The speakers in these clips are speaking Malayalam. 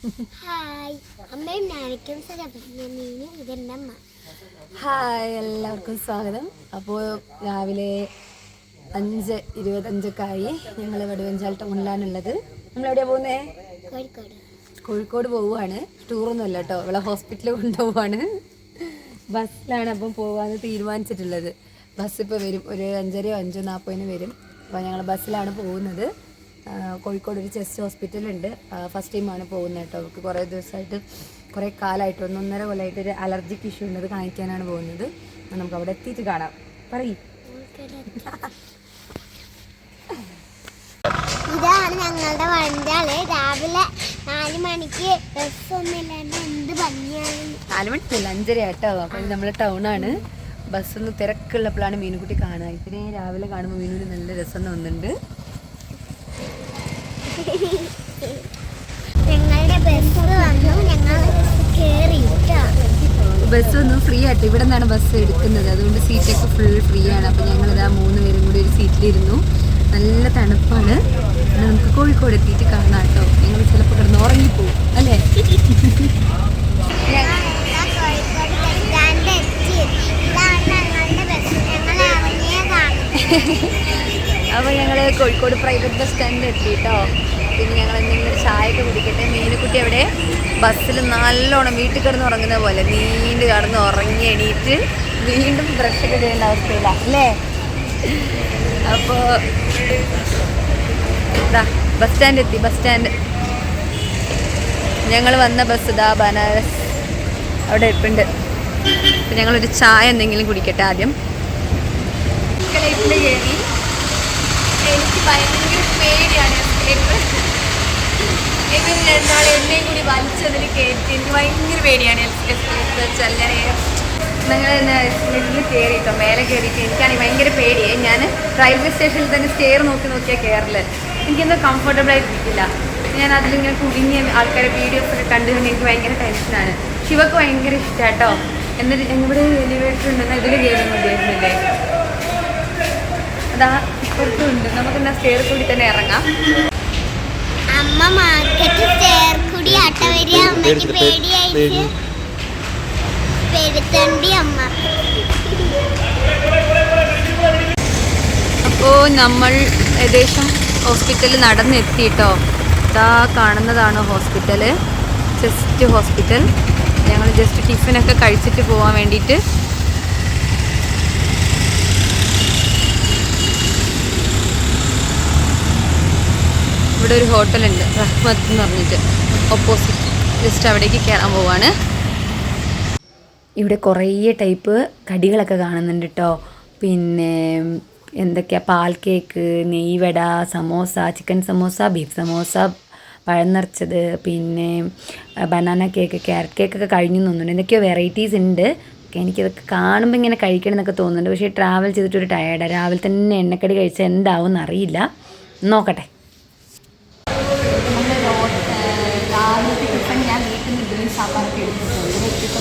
ഹായ്. അമ്മയും അമ്മ. ഹായ് എല്ലാവർക്കും സ്വാഗതം. അപ്പോൾ രാവിലെ അഞ്ച് ഇരുപത്തഞ്ചൊക്കെ ആയി ഞങ്ങൾ വടുവഞ്ചാൽ ടൗണിലാണുള്ളത്. നമ്മളെവിടെയാണ് പോകുന്നേ കോഴിക്കോട്. കോഴിക്കോട് പോവുകയാണ് ടൂറൊന്നും അല്ല കേട്ടോ ഇവിടെ ഹോസ്പിറ്റലിൽ കൊണ്ടുപോവാണ്. ബസ്സിലാണ് അപ്പം പോകാമെന്ന് തീരുമാനിച്ചിട്ടുള്ളത്. ബസ് ഇപ്പോൾ വരും. ഒരു അഞ്ചരയോ അഞ്ചോ നാൽപ്പതിന് വരും. അപ്പോൾ ഞങ്ങൾ ബസ്സിലാണ് പോകുന്നത്. കോഴിക്കോട് ഒരു ചെസ്റ്റ് ഹോസ്പിറ്റൽ ഉണ്ട് ഫസ്റ്റ് ടൈമാണ് പോകുന്നത് കേട്ടോ. അവർക്ക് കുറേ ദിവസമായിട്ട് കുറേ കാലമായിട്ട് ഒന്നൊന്നര കൊല്ലമായിട്ട് ഒരു അലർജിക്ക് ഇഷ്യൂ ഉണ്ട്. അത് കാണിക്കാനാണ് പോകുന്നത്. നമുക്ക് അവിടെ എത്തിയിട്ട് കാണാം. പറയും. ഇതാണ് ഞങ്ങളുടെ വണ്ടിയാൾ രാവിലെ നാല് മണിക്ക് ബസ് ഒന്നുമില്ലാണ്ട് എന്ത് ഭംഗിയാണ്. നാല് മണിക്കല്ല അഞ്ചര ആട്ടോ അപ്പം നമ്മൾ ടൗണാണ് ബസ്സൊന്ന് തിരക്കുള്ളപ്പോഴാണ് മീനുകുട്ടി കാണുക. ഇതിനെ രാവിലെ കാണുമ്പോൾ മീനുവിന് നല്ല രസം തോന്നുന്നുണ്ട്. ഞങ്ങളുടെ ബസ് വന്നു. ഞങ്ങൾ. ബസ് ഒന്നും ഫ്രീ ആട്ടോ ഇവിടെ നിന്നാണ് ബസ് എടുക്കുന്നത്. അതുകൊണ്ട് സീറ്റൊക്കെ ഫുൾ ഫ്രീ ആണ്. അപ്പം ഞങ്ങളിതാ മൂന്ന് പേരും കൂടി ഒരു സീറ്റിലിരുന്നു നല്ല തണുപ്പാണ്. നമുക്ക് കോഴിക്കോട് എത്തിയിട്ട് കാണാം കേട്ടോ. ഞങ്ങൾ ചിലപ്പോൾ കിടന്ന് ഉറങ്ങിപ്പോവും. അല്ലേ? ഞങ്ങൾ അപ്പോൾ ഞങ്ങൾ കോഴിക്കോട് പ്രൈവറ്റ് ബസ് സ്റ്റാൻഡിൽ എത്തി കേട്ടോ. പിന്നെ ഞങ്ങൾ എന്തെങ്കിലും ഒരു ചായയൊക്കെ കുടിക്കട്ടെ? മീനുക്കുട്ടി അവിടെ ബസ്സിൽ നല്ലോണം വീട്ടിൽ കിടന്ന് ഉറങ്ങുന്ന പോലെ നീണ്ട് കിടന്ന് ഉറങ്ങി എണീറ്റ് വീണ്ടും ബ്രഷൊക്കെ ചെയ്യേണ്ട അവസ്ഥയിലാണ് അല്ലേ? അപ്പോ ബസ് സ്റ്റാൻഡ് എത്തി ബസ് സ്റ്റാൻഡ് ഞങ്ങൾ വന്ന ബസ് ഇതാ ബനാറസ് അവിടെ ഇരിപ്പുണ്ട് അപ്പം ഞങ്ങളൊരു ചായ എന്തെങ്കിലും കുടിക്കട്ടെ ആദ്യം. ലൈഫിൽ കയറി എനിക്ക് ഭയങ്കര പേടിയാണ് ഇവർ രണ്ടാൾ എന്നെയും കൂടി വലിച്ചതിൽ കയറ്റി എനിക്ക് ഭയങ്കര പേടിയാണ് ഞാൻ നിങ്ങൾ തന്നെ എസ്കലേറ്ററിൽ കയറിയിട്ടോ മേലെ കയറിയിട്ട് എനിക്കാണെങ്കിൽ ഭയങ്കര പേടിയേ ഞാൻ റെയിൽവേ സ്റ്റേഷനിൽ തന്നെ സ്റ്റെയർ നോക്കി നോക്കിയാൽ കയറില്ല എനിക്കെന്തോ കംഫർട്ടബിൾ ആയിട്ടിരിക്കില്ല. ഞാൻ അതിലിങ്ങനെ കുടുങ്ങിയ ആൾക്കാരെ വീഡിയോസ് ഒക്കെ കണ്ടു കണ്ട് എനിക്ക് ഭയങ്കര ടെൻഷനാണ് ശിവക്ക് ഭയങ്കര ഇഷ്ടമാട്ടോ എന്നിട്ട് ഇവിടെ എലിവേറ്റർ ഉണ്ടെന്ന് ഇതിൽ കയറുന്നു മതിയായിരുന്നില്ലേ? അതാ ഇപ്പുറത്തും ഉണ്ട് നമുക്ക് എന്നാ സ്റ്റെയർ കൂടി തന്നെ ഇറങ്ങാം. മാർക്കറ്റ് ചേർക്കുടി ആട്ട വരിക അമ്മയ്ക്ക് പേടിയായിട്ട് പെരുത്തണ്ടി അമ്മ. അപ്പോൾ നമ്മൾ ഏകദേശം ഹോസ്പിറ്റലിൽ നടന്നെത്തിട്ടോ ഇതാ കാണുന്നതാണ് ഹോസ്പിറ്റൽ. ജസ്റ്റ് ഹോസ്പിറ്റൽ ഞങ്ങൾ ജസ്റ്റ് ടിഫിനൊക്കെ കഴിച്ചിട്ട് പോകാൻ വേണ്ടിയിട്ട് ഇവിടെ ഒരു ഹോട്ടലുണ്ട് റഹ്മത്ത് എന്ന് പറഞ്ഞിട്ട്. ഓപ്പോസിറ്റ് ജസ്റ്റ് അവിടേക്ക് കയറാൻ പോവാണ്. ഇവിടെ കുറേ ടൈപ്പ് കടികളൊക്കെ കാണുന്നുണ്ട് കേട്ടോ പിന്നെ എന്തൊക്കെയാ? പാൽ കേക്ക് നെയ്വട സമോസ ചിക്കൻ സമോസ ബീഫ് സമോസ പഴം നിറച്ചത് പിന്നെ ബനാന കേക്ക് ക്യാരറ്റ് കേക്കൊക്കെ കഴിഞ്ഞു തോന്നുന്നുണ്ട്. എന്തൊക്കെയോ വെറൈറ്റീസ് ഉണ്ട്. എനിക്കിതൊക്കെ കാണുമ്പോൾ ഇങ്ങനെ കഴിക്കണം എന്നൊക്കെ തോന്നുന്നുണ്ട്. പക്ഷേ ട്രാവൽ ചെയ്തിട്ടൊരു ടയേർഡാണ് രാവിലെ തന്നെ എണ്ണക്കടി കഴിച്ചാൽ എന്താവും എന്നറിയില്ല നോക്കട്ടെ രാവിലത്തെ ടിഫൻ ഞാൻ വീട്ടിൽ നിന്ന് ഇഡ്ഡലി സാമ്പാറൊക്കെ എടുത്തിട്ട് പോയി ഇവിടെ എത്തിയപ്പോൾ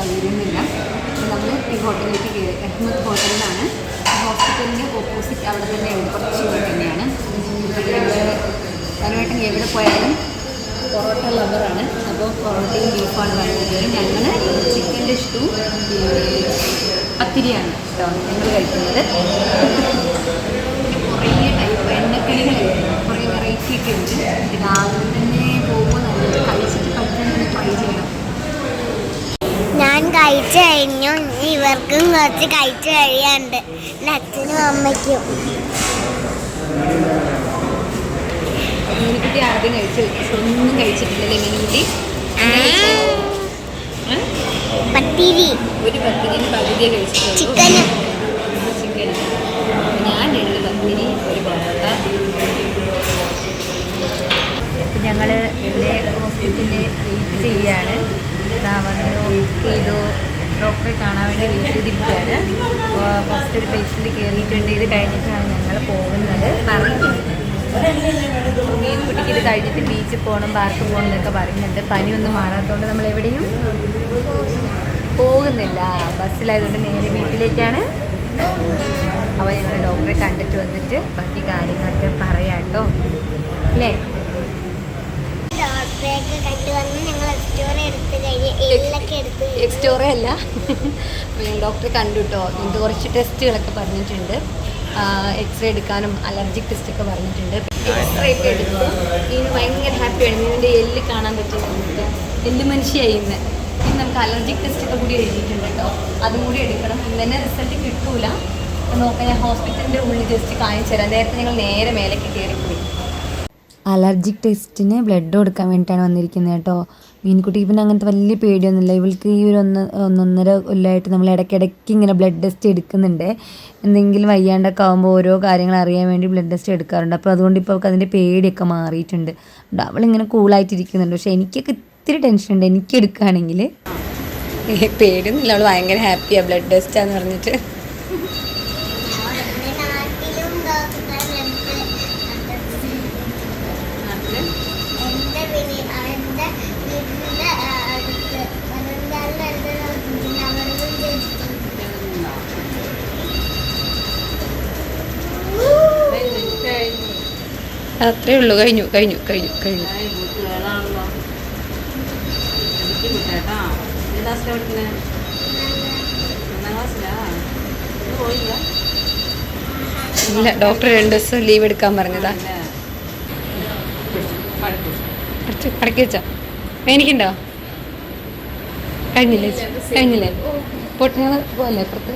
അത് അപ്പോൾ നമ്മൾ ഈ ഹോട്ടലിലേക്ക് കയറി അഹമ്മദ് ഹോട്ടലിലാണ്. ഹോസ്പിറ്റലിന്റെ ഓപ്പോസിറ്റ് അവിടെ ഉണ്ട് കുറച്ച് ഇവിടെ തന്നെയാണ്. പരമായിട്ടും എവിടെ പോയാലും പൊറോട്ട ലവറാണ് അപ്പോൾ പൊറോട്ടയും ബീഫാണ് വേണ്ടത്. ഞങ്ങൾ ചിക്കന്റെ ഇഷ്ടവും പത്തിരിയാണ് കേട്ടോ ഞങ്ങൾ കഴിക്കുന്നത്. കുറേ ടൈപ്പ് എണ്ണക്കിളികൾ കുറേ വെറൈറ്റി ഒക്കെ ഉണ്ട്. രാവിലെ തന്നെ പോകുമ്പോൾ നമ്മൾ കഴിച്ചിട്ട് തന്നെ ട്രൈ ചെയ്യണം. ഞാൻ കഴിച്ചു കഴിഞ്ഞു. ഇവർക്കും കുറച്ച് കഴിച്ചു കഴിയാണ്ട് എന്റെ അച്ഛനും അമ്മയ്ക്കും. ഞങ്ങൾ ആദ്യം കഴിച്ചു. ഒന്നും കഴിച്ചിട്ടില്ലല്ലേ മീനുകുട്ടി ഏ? പത്തിരി. ഒരു പത്തിരിന് പകുതിയെ കഴിച്ചിട്ടുള്ളൂ. ചിക്കനും. ചിക്കൻ ഞാൻ രണ്ട് പത്തിരി ഒരു പൊറോട്ട. അപ്പം ഞങ്ങൾ ഇവിടെ ഹോസ്പിറ്റലിൽ വെയിറ്റ് ചെയ്യുകയാണ് ഇതാ ചെയ്തു ഡോക്ടറെ കാണാൻ വേണ്ടി വെയിറ്റ് അപ്പോൾ ഫസ്റ്റ് ഒരു പേഷ്യന്റ് കയറിയിട്ടുണ്ട് ഇത് കഴിഞ്ഞിട്ടാണ് ഞങ്ങൾ പോകുന്നത്. പറഞ്ഞു. മീൻ കുട്ടിക്ക് ഇത് കഴിഞ്ഞിട്ട് ബീച്ചിൽ പോകണം പാർക്ക് പോകണം എന്നൊക്കെ പറയുന്നുണ്ട്. പനിയൊന്നും മാറാത്തതുകൊണ്ട് നമ്മൾ എവിടെയും പോകുന്നില്ല. ബസ്സിലായതുകൊണ്ട് നേരെ വീട്ടിലേക്കാണ്. അപ്പോൾ ഞങ്ങൾ ഡോക്ടറെ കണ്ടിട്ട് വന്നിട്ട് ബാക്കി കാര്യങ്ങളൊക്കെ പറയാം കേട്ടോ അല്ലേ? ഡോക്ടർ എക്സ്റേ ഒക്കെ കണ്ടുവന്ന് ഞങ്ങൾ എക്സ്റേ എടുത്ത് കഴിഞ്ഞ് എല്ലൊക്കെ എടുത്ത് കഴിഞ്ഞ് എക്സ്റ്റോറേ അല്ല. ഡോക്ടറെ കണ്ടു കേട്ടോ നിങ്ങൾക്ക് കുറച്ച് ടെസ്റ്റുകളൊക്കെ പറഞ്ഞിട്ടുണ്ട്. എക്സ്റേ എടുക്കാനും അലർജിക് ടെസ്റ്റ് ഒക്കെ പറഞ്ഞിട്ടുണ്ട്. എക്സ്റേ ഒക്കെ എടുത്തു. ഇനി ഭയങ്കര ഹാപ്പിയാണ് ഇതിന്റെ എല്ല് കാണാൻ പറ്റുന്നുണ്ട് എല്ല് മനുഷ്യായി ഇന്ന്. ഇനി നമുക്ക് അലർജിക് ടെസ്റ്റ് ഒക്കെ കൂടി എഴുതിയിട്ടുണ്ട് കേട്ടോ അതും കൂടി എടുക്കണം. ഇന്ന് തന്നെ റിസൾട്ട് കിട്ടൂല. നോക്കാം ഞാൻ ഹോസ്പിറ്റലിന്റെ ഉള്ളിൽ ജസ്റ്റ് കാണിച്ചു തരാം. നേരത്തെ ഞങ്ങൾ നേരെ മേലേക്ക് കയറിപ്പോയി. അലർജിക് ടെസ്റ്റിന് ബ്ലഡ് കൊടുക്കാൻ വേണ്ടിയിട്ടാണ് വന്നിരിക്കുന്നത് കേട്ടോ. മീൻകുട്ടി ഇവന് അങ്ങനത്തെ വലിയ പേടിയൊന്നുമില്ല. ഇവൾക്ക് ഈ ഒരു ഒന്ന് ഒന്നൊന്നര കൊല്ലമായിട്ട് നമ്മൾ ഇടയ്ക്കിടയ്ക്ക് ഇങ്ങനെ ബ്ലഡ് ടെസ്റ്റ് എടുക്കുന്നുണ്ട്. എന്തെങ്കിലും വയ്യാണ്ടൊക്കെ ആകുമ്പോൾ ഓരോ കാര്യങ്ങൾ അറിയാൻ വേണ്ടി ബ്ലഡ് ടെസ്റ്റ് എടുക്കാറുണ്ട്. അപ്പോൾ അതുകൊണ്ട് ഇപ്പോൾ അവൾക്ക് അതിന്റെ പേടിയൊക്കെ മാറിയിട്ടുണ്ട്. അവളിങ്ങനെ കൂളായിട്ടിരിക്കുന്നുണ്ട് പക്ഷേ എനിക്കൊക്കെ ഇത്തിരി ടെൻഷനുണ്ട് എനിക്ക് എടുക്കുകയാണെങ്കിൽ പേടിയൊന്നുമില്ല. അവൾ ഭയങ്കര ഹാപ്പിയാണ് ബ്ലഡ് ടെസ്റ്റാന്ന് പറഞ്ഞിട്ട് നമ്മുടെ നാട്ടിലും ഡോക്ടറുണ്ട് എന്റെ പിന്നെ അവന്റെ വീടിന്റെ അടുത്ത് പതിനഞ്ചാളിന്റെ അടുത്ത് ഡോക്ടറുണ്ട് അവിടുന്ന് ചെയ്തിട്ടുണ്ട് അത്രേ ഉള്ളൂ. കഴിഞ്ഞു കഴിഞ്ഞു കഴിഞ്ഞു കഴിഞ്ഞു. ഇല്ല ഡോക്ടർ രണ്ട് ദിവസം ലീവ് എടുക്കാൻ പറഞ്ഞതാ. അടക്കി വെച്ചോ. എനിക്കുണ്ടോ? കഴിഞ്ഞില്ലേ? കഴിഞ്ഞില്ലേ? പോട്ടെ ഞങ്ങൾ പോകല്ലേ അപ്പുറത്ത്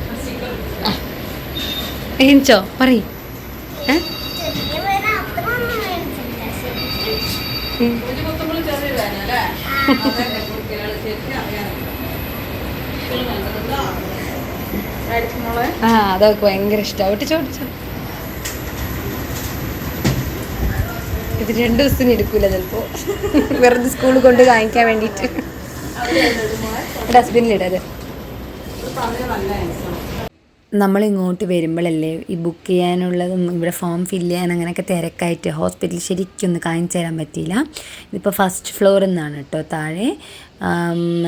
എനിച്ചോ പറയും. ആ അതൊക്കെ ഭയങ്കര ഇഷ്ടമാണ് ഒട്ടിച്ചോ ഒട്ടിച്ചോ. ഇത് രണ്ട് ദിവസം എടുക്കൂല ചിലപ്പോ. വെറുതെ സ്കൂളിൽ കൊണ്ട് കാണിക്കാൻ വേണ്ടിയിട്ട്. ഡസ്റ്റ്ബിനിലിടത് നമ്മൾ ഇങ്ങോട്ട് വരുമ്പോഴല്ലേ ഈ ബുക്ക് ചെയ്യാനുള്ളതും ഇവിടെ ഫോം ഫില്ല് ചെയ്യാൻ അങ്ങനെയൊക്കെ തിരക്കായിട്ട് ഹോസ്പിറ്റലിൽ ശരിക്കും ഒന്ന് കാണിച്ചു തരാൻ പറ്റിയില്ല. ഇതിപ്പോൾ ഫസ്റ്റ് ഫ്ലോറിൽ നിന്നാണ് കേട്ടോ താഴെ.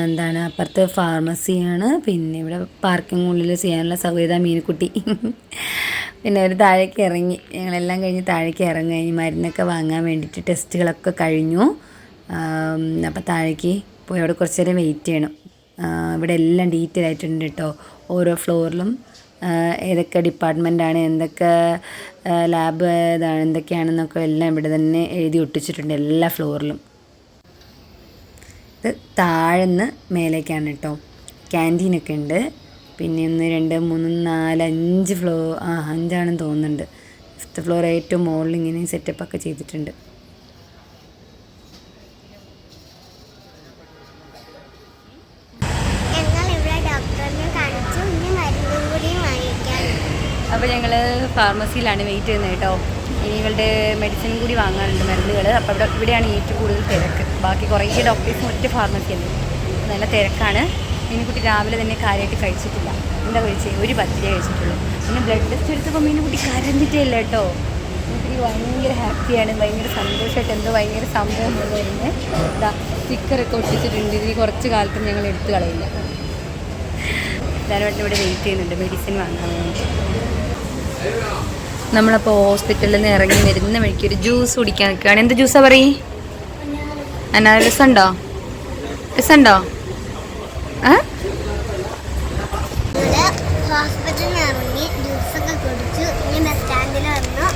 എന്താണ് അപ്പുറത്ത് ഫാർമസിയാണ് പിന്നെ ഇവിടെ പാർക്കിംഗ് ഉള്ളിൽ ചെയ്യാനുള്ള സൗകര്യം മീനുക്കുട്ടി പിന്നെ അവർ താഴേക്ക് ഇറങ്ങി. ഞങ്ങളെല്ലാം കഴിഞ്ഞ് താഴേക്ക് ഇറങ്ങി കഴിഞ്ഞ് മരുന്നൊക്കെ വാങ്ങാൻ വേണ്ടിയിട്ട് ടെസ്റ്റുകളൊക്കെ കഴിഞ്ഞു. അപ്പോൾ താഴേക്ക് പോയി അവിടെ കുറച്ച് നേരം വെയിറ്റ് ചെയ്യണം. ഇവിടെ എല്ലാം ഡീറ്റെയിൽ ആയിട്ടുണ്ട് കേട്ടോ ഓരോ ഫ്ലോറിലും ഏതൊക്കെ ഡിപ്പാർട്ട്മെന്റാണ് എന്തൊക്കെ ലാബ് ഏതാണ് എന്തൊക്കെയാണെന്നൊക്കെ എല്ലാം ഇവിടെ തന്നെ എഴുതി ഒട്ടിച്ചിട്ടുണ്ട് എല്ലാ ഫ്ലോറിലും. ഇത് താഴ്ന്ന് മേലേക്കാണ് കേട്ടോ ക്യാന്റീനൊക്കെ ഉണ്ട്. പിന്നെ ഒന്ന് രണ്ട് മൂന്ന് നാല് അഞ്ച് ഫ്ലോ ആ അഞ്ചാണെന്ന് തോന്നുന്നുണ്ട്. ഫിഫ്ത്ത് ഫ്ലോർ ഏറ്റവും മുകളിൽ ഇങ്ങനെ സെറ്റപ്പൊക്കെ ചെയ്തിട്ടുണ്ട്. അപ്പോൾ ഞങ്ങൾ ഫാർമസിയിലാണ് വെയിറ്റ് ചെയ്യുന്നത് കേട്ടോ. ഇനി ഇവളുടെ മെഡിസിൻ കൂടി വാങ്ങാനുണ്ട് മരുന്നുകൾ അപ്പോൾ ഇവിടെ ഇവിടെയാണ് ഏറ്റവും കൂടുതൽ തിരക്ക്. ബാക്കി കുറേ ഡോക്ടേഴ്സും ഒറ്റ ഫാർമസിയല്ലേ നല്ല തിരക്കാണ്. മീനുകുട്ടി രാവിലെ തന്നെ കാര്യമായിട്ട് കഴിച്ചിട്ടില്ല. എന്താ കഴിച്ചത് ഒരു പത്തിരി കഴിച്ചിട്ടുള്ളൂ. പിന്നെ ബ്ലഡ് ടെസ്റ്റ് എടുത്തപ്പോൾ മീനുകുട്ടി കരഞ്ഞിട്ടേ ഇല്ല കേട്ടോ. മീനുകുട്ടി ഭയങ്കര ഹാപ്പിയാണ്. ഭയങ്കര സന്തോഷമായിട്ട് എന്തോ ഭയങ്കര സംഭവം എന്ന് വരുന്നത് ഇതാ സ്റ്റിക്കറൊക്കെ ഒട്ടിച്ചിട്ടുണ്ട്. ഇനി കുറച്ച് കാലത്തും ഞങ്ങൾ എടുത്തു കളയില്ല. ധാരാളം ഇവിടെ വെയിറ്റ് ചെയ്യുന്നുണ്ട്. മെഡിസിൻ വാങ്ങാൻ വേണ്ടി. നമ്മളപ്പോൾ ഹോസ്പിറ്റലിൽ നിന്ന് ഇറങ്ങി വരുന്ന വഴിക്ക് ഒരു ജ്യൂസ് കുടിക്കാൻ നിൽക്കുകയാണ്. എന്ത് ജ്യൂസാണ് പറയും? അനാ രസമുണ്ടോ രസമുണ്ടോ? ഹോസ്പിറ്റലിൽ നിന്ന് ഇറങ്ങി ജ്യൂസൊക്കെ കുടിച്ചു. ഇനി ബസ് സ്റ്റാൻഡിൽ വന്നു.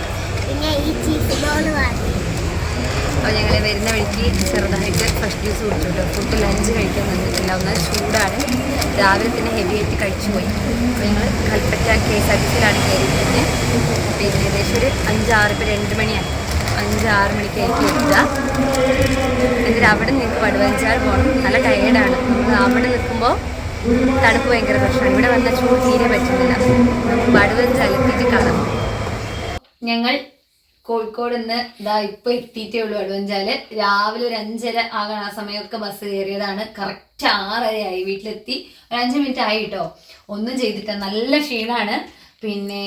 പിന്നെ ഈ ചീസ് ബോൾ വാങ്ങി. അപ്പോൾ ഞങ്ങൾ വരുന്ന വഴിക്ക് ചെറുതായിട്ട് ഫസ്റ്റ് ജ്യൂസ് കുടിച്ചു ഫുഡ് ലഞ്ച് കഴിക്കാൻ വന്നിട്ടില്ല ഒന്ന് ചൂടാണ്. രാവിലെ തന്നെ ഹെവി ആയിട്ട് കഴിച്ചു പോയി. അപ്പോൾ ഞങ്ങൾ Kalpetta K S R T സിയിലാണ് കയറിയിട്ട് പിന്നെ ഏകദേശം ഒരു അഞ്ചാറ് ഇപ്പോൾ രണ്ട് മണിയാണ് അഞ്ചാറ് മണിക്കായിരിക്കും എത്തുക. എന്നിട്ട് അവിടെ നിങ്ങൾക്ക് വടുവഞ്ചാൽ പോകണം. നല്ല ടയേർഡാണ് നമ്മൾ അവിടെ നിൽക്കുമ്പോൾ തണുപ്പ് ഭയങ്കര പ്രശ്നമാണ്. ഇവിടെ വന്ന ചൂട് തീരെ പറ്റുന്നില്ല. നമുക്ക് വടുവഞ്ചാൽ എത്തിയിട്ട് കാണാം. ഞങ്ങൾ കോഴിക്കോട് നിന്ന് ഇതാ ഇപ്പൊ എത്തിയിട്ടേ ഉള്ളൂ അഡ്വഞ്ചാൽ രാവിലെ ഒരു അഞ്ചര ആകണ ആ സമയമൊക്കെ ബസ് കയറിയതാണ്. കറക്റ്റ് ആറരയായി. വീട്ടിലെത്തി. ഒരു അഞ്ച് മിനിറ്റ് ആയി കേട്ടോ. ഒന്നും ചെയ്തിട്ട് നല്ല ക്ഷീണാണ്. പിന്നെ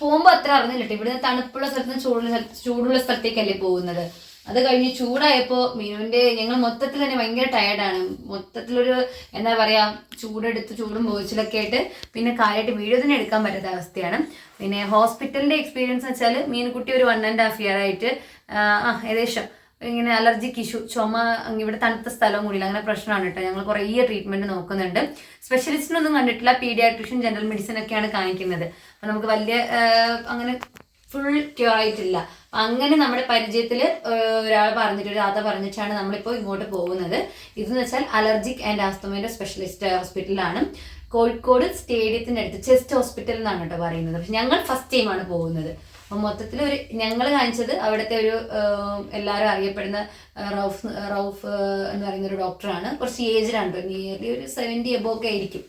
പോകുമ്പോൾ അത്ര അറിഞ്ഞില്ല ഇവിടുന്ന് തണുപ്പുള്ള സ്ഥലത്ത് നിന്ന് ചൂടുള്ള ചൂടുള്ള സ്ഥലത്തേക്കല്ലേ പോകുന്നത്. അത് കഴിഞ്ഞ് ചൂടായപ്പോൾ മീനുവിന്റെ ഞങ്ങൾ മൊത്തത്തിൽ തന്നെ ഭയങ്കര ടയർഡാണ് മൊത്തത്തിലൊരു എന്താ പറയാ ചൂടെടുത്ത് ചൂടും പോയിച്ചിലൊക്കെ ആയിട്ട് പിന്നെ കാര്യമായിട്ട് വീഡിയോ തന്നെ എടുക്കാൻ പറ്റാത്ത അവസ്ഥയാണ്. പിന്നെ ഹോസ്പിറ്റലിന്റെ എക്സ്പീരിയൻസ് വെച്ചാൽ മീൻകുട്ടി ഒരു വൺ ആൻഡ് ഹാഫ് ഇയർ ആയിട്ട് ആ ഏകദേശം ഇങ്ങനെ അലർജിക്ക് ഇഷ്യൂ ചുമ ഇവിടെ തണുത്ത സ്ഥലവും കൂടിയില്ല. അങ്ങനെ പ്രശ്നമാണ് കേട്ടോ ഞങ്ങൾ കുറേ ട്രീറ്റ്മെന്റ് നോക്കുന്നുണ്ട്. സ്പെഷ്യലിസ്റ്റിനൊന്നും കണ്ടിട്ടില്ല. പീഡിയാട്രിഷ്യൻ ജനറൽ മെഡിസിൻ ഒക്കെയാണ് കാണിക്കുന്നത്. നമുക്ക് വലിയ അങ്ങനെ ഫുൾ ക്യൂർ ആയിട്ടില്ല. അങ്ങനെ നമ്മുടെ പരിചയത്തിൽ ഒരാൾ പറഞ്ഞിട്ട് ഒരു കഥ പറഞ്ഞിട്ടാണ് നമ്മളിപ്പോൾ ഇങ്ങോട്ട് പോകുന്നത്. ഇതെന്ന് വെച്ചാൽ അലർജിക് ആൻഡ് ആസ്തമയുടെ സ്പെഷ്യലിസ്റ്റ് ഹോസ്പിറ്റലാണ് കോഴിക്കോട് സ്റ്റേഡിയത്തിന്റെ അടുത്ത് ചെസ്റ്റ് ഹോസ്പിറ്റൽ എന്നാണ് കേട്ടോ പറയുന്നത്. പക്ഷെ ഞങ്ങൾ ഫസ്റ്റ് ടൈമാണ് പോകുന്നത്. അപ്പം മൊത്തത്തിൽ ഒരു ഞങ്ങൾ കാണിച്ചത് അവിടുത്തെ ഒരു എല്ലാവരും അറിയപ്പെടുന്ന റൌഫ് റൌഫ് എന്ന് പറയുന്ന ഒരു ഡോക്ടറാണ് കുറച്ച് ആണ് നിയർലി ഒരു സെവന്റി എബോ ഒക്കെ ആയിരിക്കും.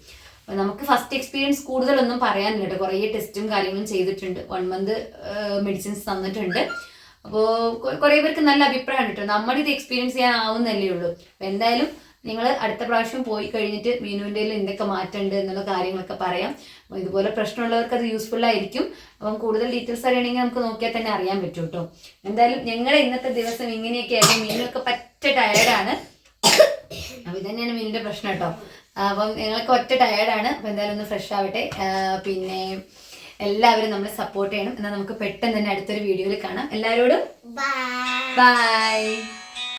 നമുക്ക് ഫസ്റ്റ് എക്സ്പീരിയൻസ് കൂടുതലൊന്നും പറയാനില്ല കേട്ടോ കുറേ ടെസ്റ്റും കാര്യങ്ങളും ചെയ്തിട്ടുണ്ട്. വൺ മന്ത് മെഡിസിൻസ് തന്നിട്ടുണ്ട്. അപ്പോൾ കുറേ പേർക്ക് നല്ല അഭിപ്രായമാണ് കേട്ടോ നമ്മുടെ ഇത് എക്സ്പീരിയൻസ് ചെയ്യാൻ ആവുന്നല്ലേ ഉള്ളൂ. അപ്പോൾ എന്തായാലും നിങ്ങൾ അടുത്ത പ്രാവശ്യം പോയി കഴിഞ്ഞിട്ട് മീനുവിന്റെ എന്തൊക്കെ മാറ്റമുണ്ട് എന്നുള്ള കാര്യങ്ങളൊക്കെ പറയാം. അപ്പോൾ ഇതുപോലെ പ്രശ്നമുള്ളവർക്ക് അത് യൂസ്ഫുൾ ആയിരിക്കും. അപ്പം കൂടുതൽ ഡീറ്റെയിൽസ് അറിയണമെങ്കിൽ നമുക്ക് നോക്കിയാൽ തന്നെ അറിയാൻ പറ്റും കേട്ടോ എന്തായാലും ഞങ്ങളുടെ ഇന്നത്തെ ദിവസം ഇങ്ങനെയൊക്കെ ആയിരുന്നു മീനൊക്കെ പറ്റ ടയർഡാണ് അപ്പം ഇതന്നെയാണ് മീനിന്റെ പ്രശ്നം കേട്ടോ അപ്പം ഞങ്ങൾക്ക് ഒറ്റ ടയേർഡാണ് അപ്പോൾ എന്തായാലും ഒന്ന് ഫ്രഷ് ആവട്ടെ. പിന്നെ എല്ലാവരും നമ്മളെ സപ്പോർട്ട് ചെയ്യണം. എന്നാൽ നമുക്ക് പെട്ടെന്ന് തന്നെ അടുത്തൊരു വീഡിയോയിൽ കാണാം. എല്ലാവരോടും ബൈ ബൈ